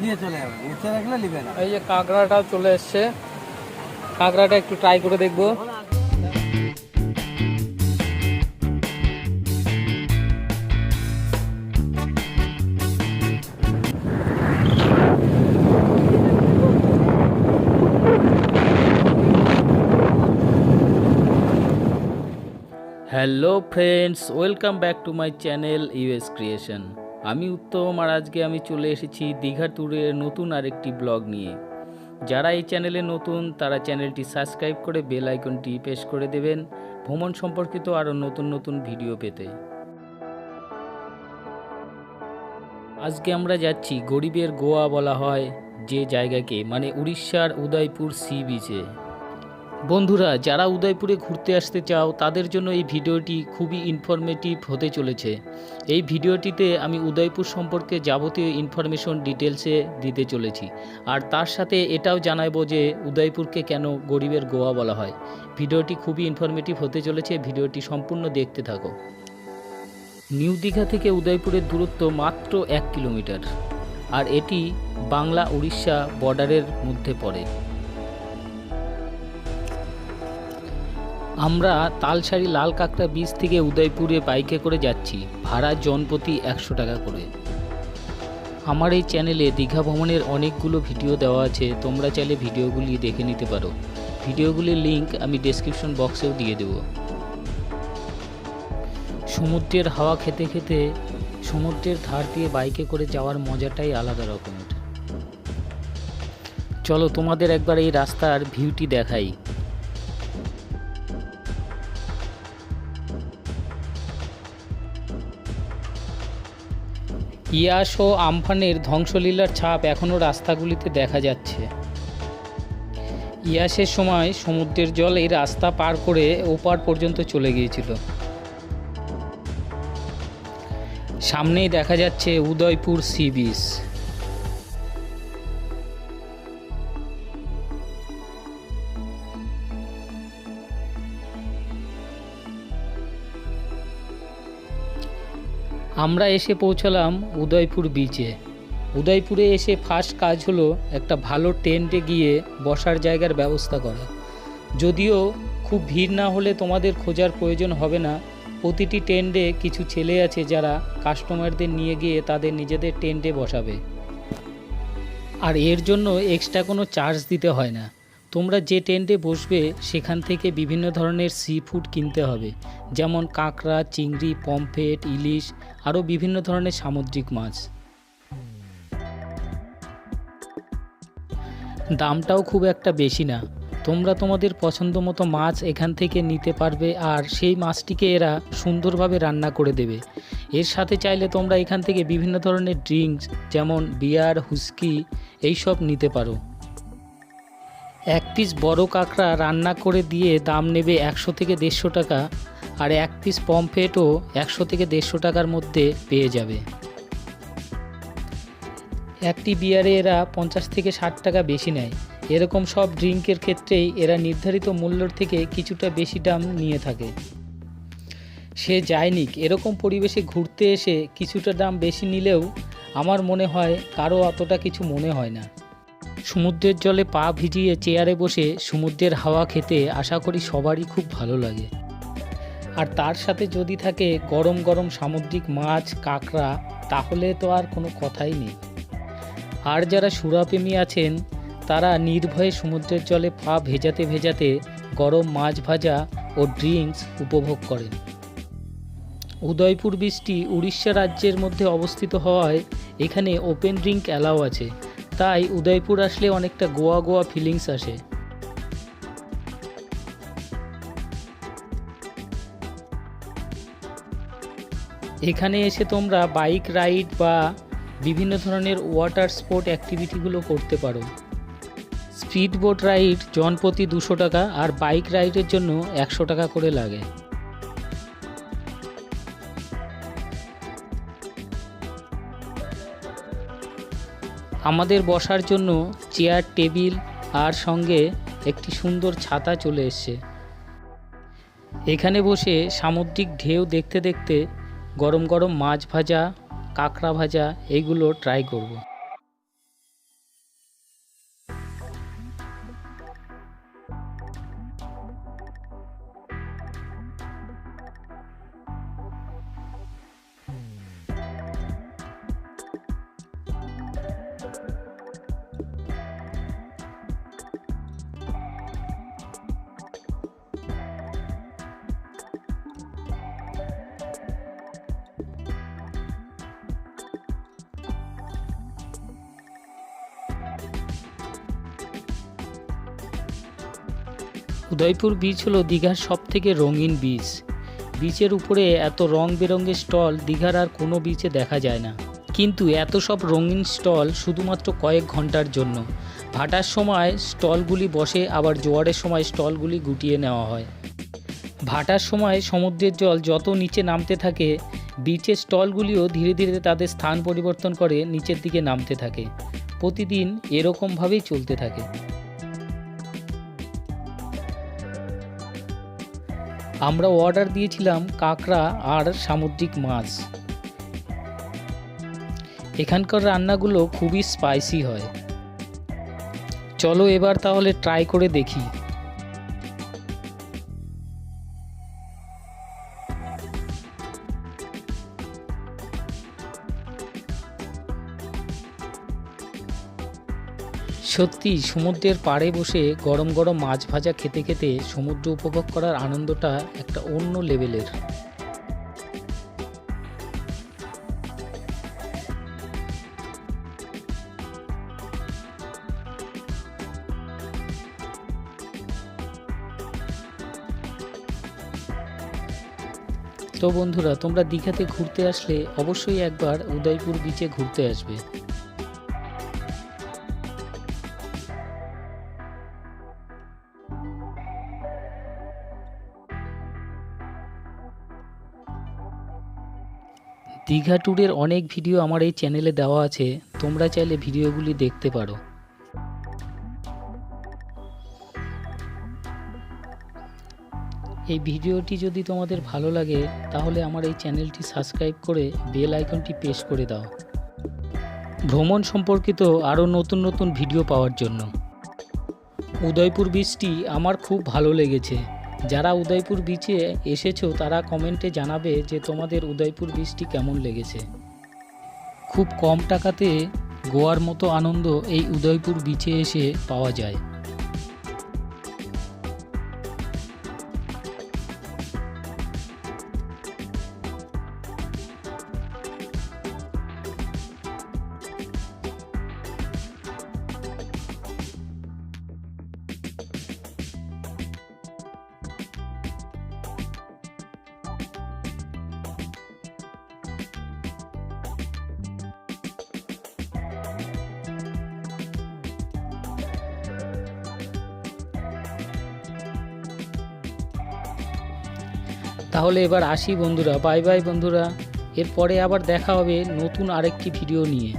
নিয়ে চলে যাবে। উঠে রাখলে নিবে না। এই যে কাঁকড়াটা চলে এসছে। কাঁকড়াটা একটু ট্রাই করে দেখব। Hello friends welcome back to my channel US creation আমি উত্তম আর আজকে আমি চলে এসেছি দীঘা ট্যুরের নতুন আরেকটি ব্লগ নিয়ে। যারা এই চ্যানেলে নতুন, তারা চ্যানেলটি সাবস্ক্রাইব করে বেল আইকনটি প্রেস করে দেবেন, ভ্রমণ সম্পর্কিত আরও নতুন নতুন ভিডিও পেতে। আজকে আমরা যাচ্ছি গরিবের গোয়া বলা হয় যে জায়গাকে মানে উড়িষ্যার উদয়পুর সি বিচে। বন্ধুরা, যারা উদয়পুরে ঘুরতে আসতে চাও, তাদের জন্য এই ভিডিওটি খুবই ইনফরমেটিভ হতে চলেছে। এই ভিডিওটিতে আমি উদয়পুর সম্পর্কে যাবতীয় ইনফরমেশন ডিটেলসে দিতে চলেছি। আর তার সাথে এটাও জানাব যে, উদয়পুরকে কেন গরিবের গোয়া বলা হয়। ভিডিওটি খুবই ইনফরমেটিভ হতে চলেছে, ভিডিওটি সম্পূর্ণ দেখতে থাকো। নিউ দীঘা থেকে উদয়পুরের দূরত্ব মাত্র এক কিলোমিটার। আর এটি বাংলা উড়িষ্যা বর্ডারের মধ্যে পড়ে। আমরা তালসারি লাল কাঁকড়া বীজ থেকে উদয়পুরে বাইকে করে যাচ্ছি। ভাড়া জনপ্রতি একশো টাকা করে। আমার এই চ্যানেলে দীঘা ভ্রমণের অনেকগুলো ভিডিও দেওয়া আছে। তোমরা চাইলে ভিডিওগুলি দেখে নিতে পারো। ভিডিওগুলির লিংক আমি ডেসক্রিপশন বক্সেও দিয়ে দেব। সমুদ্রের হাওয়া খেতে খেতে সমুদ্রের ধার দিয়ে বাইকে করে যাওয়ার মজাটাই আলাদা রকমের। চলো তোমাদের একবার এই রাস্তার ভিউটি দেখাই। ইয়াস ও আমফানের ধ্বংসলীলার ছাপ এখনও রাস্তাগুলিতে দেখা যাচ্ছে। ইয়াসের সময় সমুদ্রের জল এই রাস্তা পার করে ওপার পর্যন্ত চলে গিয়েছিল। সামনেই দেখা যাচ্ছে উদয়পুর সি বিচ। আমরা এসে পৌঁছালাম উদয়পুর বিচে উদয়পুরে এসে ফার্স্ট কাজ হলো একটা ভালো টেন্টে গিয়ে বসার জায়গার ব্যবস্থা করা। যদিও খুব ভিড় না হলে তোমাদের খোঁজার প্রয়োজন হবে না, প্রতিটি টেন্টে কিছু ছেলে আছে যারা কাস্টমারদের নিয়ে গিয়ে তাদের নিজেদের টেন্টে বসাবে। আর এর জন্য এক্সট্রা কোনো চার্জ দিতে হয় না। তোমরা যে টেন্টে বসবে, সেখান থেকে বিভিন্ন ধরনের সি ফুড কিনতে হবে। যেমন কাঁকড়া, চিংড়ি, পমফ্রেট, ইলিশ, আরও বিভিন্ন ধরনের সামুদ্রিক মাছ। দামটাও খুব একটা বেশি না। তোমরা তোমাদের পছন্দ মতো মাছ এখান থেকে নিতে পারবে আর সেই মাছটিকে এরা সুন্দরভাবে রান্না করে দেবে। এর সাথে চাইলে তোমরা এখান থেকে বিভিন্ন ধরনের ড্রিঙ্কস যেমন বিয়ার হুস্কি এইসব নিতে পারো। এক পিস বড় কাঁকড়া রান্না করে দিয়ে দাম নেবে একশো থেকে দেড়শো টাকা আর এক পিস পমফ্রেটও একশো থেকে দেড়শো টাকার মধ্যে পেয়ে যাবে। একটি বিয়ারে এরা পঞ্চাশ থেকে ষাট টাকা বেশি নেয়। এরকম সব ড্রিঙ্কের ক্ষেত্রেই এরা নির্ধারিত মূল্যর থেকে কিছুটা বেশি দাম নিয়ে থাকে। সে যায়নিক এরকম পরিবেশে ঘুরতে এসে কিছুটা দাম বেশি নিলেও আমার মনে হয় কারও অতটা কিছু মনে হয় না। সমুদ্রের জলে পা ভিজিয়ে চেয়ারে বসে সমুদ্রের হাওয়া খেতে আশা করি সবারই খুব ভালো লাগে। আর তার সাথে যদি থাকে গরম গরম সামুদ্রিক মাছ, কাঁকড়া, তাহলে তো আর কোনো কথাই নেই। আর যারা সুরাপ্রেমী আছেন, তারা নির্ভয়ে সমুদ্রের জলে পা ভেজাতে ভেজাতে গরম মাছ ভাজা ও ড্রিঙ্কস উপভোগ করেন। উদয়পুর বীচটি উড়িষ্যা রাজ্যের মধ্যে অবস্থিত হওয়ায় এখানে ওপেন ড্রিঙ্ক অ্যালাও আছে। তাই উদয়পুর আসলে অনেকটা গোয়া গোয়া ফিলিংস আসে। এখানে এসে তোমরা বাইক রাইড বা বিভিন্ন ধরনের ওয়াটার স্পোর্ট অ্যাক্টিভিটিগুলো করতে পারো। স্পিড বোট রাইড জনপ্রতি দুশো টাকা আর বাইক রাইডের জন্য একশো টাকা করে লাগে। আমাদের বসার জন্য চেয়ার, টেবিল আর সঙ্গে একটি সুন্দর ছাতা চলে এসছে। এখানে বসে সামুদ্রিক ঢেউ দেখতে দেখতে গরম গরম মাছ ভাজা, কাঁকড়া ভাজা এইগুলো ট্রাই করব। উদয়পুর বিচ হলো দীঘার সব থেকে রঙিন বিচ বিচের উপরে এত রং বেরঙের স্টল দীঘার আর কোনো বিচে দেখা যায় না। কিন্তু এত সব রঙিন স্টল শুধুমাত্র কয়েক ঘণ্টার জন্য। ভাটার সময় স্টলগুলি বসে, আবার জোয়ারের সময় স্টলগুলি গুটিয়ে নেওয়া হয়। ভাটার সময় সমুদ্রের জল যত নিচে নামতে থাকে বিচের স্টলগুলিও ধীরে ধীরে তাদের স্থান পরিবর্তন করে নিচের দিকে নামতে থাকে। প্রতিদিন এরকমভাবেই চলতে থাকে। আমরা অর্ডার দিয়েছিলাম কাঁকড়া আর সামুদ্রিক মাছ। এখানকার রান্নাগুলো খুবই স্পাইসি হয়। চলো এবার তাহলে ট্রাই করে দেখি। সত্যি, সমুদ্রের পাড়ে বসে গরম গরম মাছ ভাজা খেতে খেতে সমুদ্র উপভোগ করার আনন্দটা একটা অন্য লেভেলের। তো বন্ধুরা, তোমরা দীঘাতে ঘুরতে আসলে অবশ্যই একবার উদয়পুর বিচে ঘুরতে আসবে। দীঘা ট্যুরের অনেক ভিডিও আমার এই চ্যানেলে দেওয়া আছে, তোমরা চাইলে ভিডিওগুলি দেখতে পারো। এই ভিডিওটি যদি তোমাদের ভালো লাগে, তাহলে আমার এই চ্যানেলটি সাবস্ক্রাইব করে বেল আইকনটি প্রেস করে দাও। ভ্রমণ সম্পর্কিত আরও নতুন নতুন ভিডিও পাওয়ার জন্য। উদয়পুর বীচটি আমার খুব ভালো লেগেছে। যারা উদয়পুর বিচে এসেছ, তারা কমেন্টে জানাবে যে তোমাদের উদয়পুর বিচটি কেমন লেগেছে। খুব কম টাকাতে গোয়ার মতো আনন্দ এই উদয়পুর বিচে এসে পাওয়া যায়। তাহলে এবার আসি বন্ধুরা বাই বাই বন্ধুরা। এরপরে আবার দেখা হবে নতুন আরেকটি ভিডিও নিয়ে।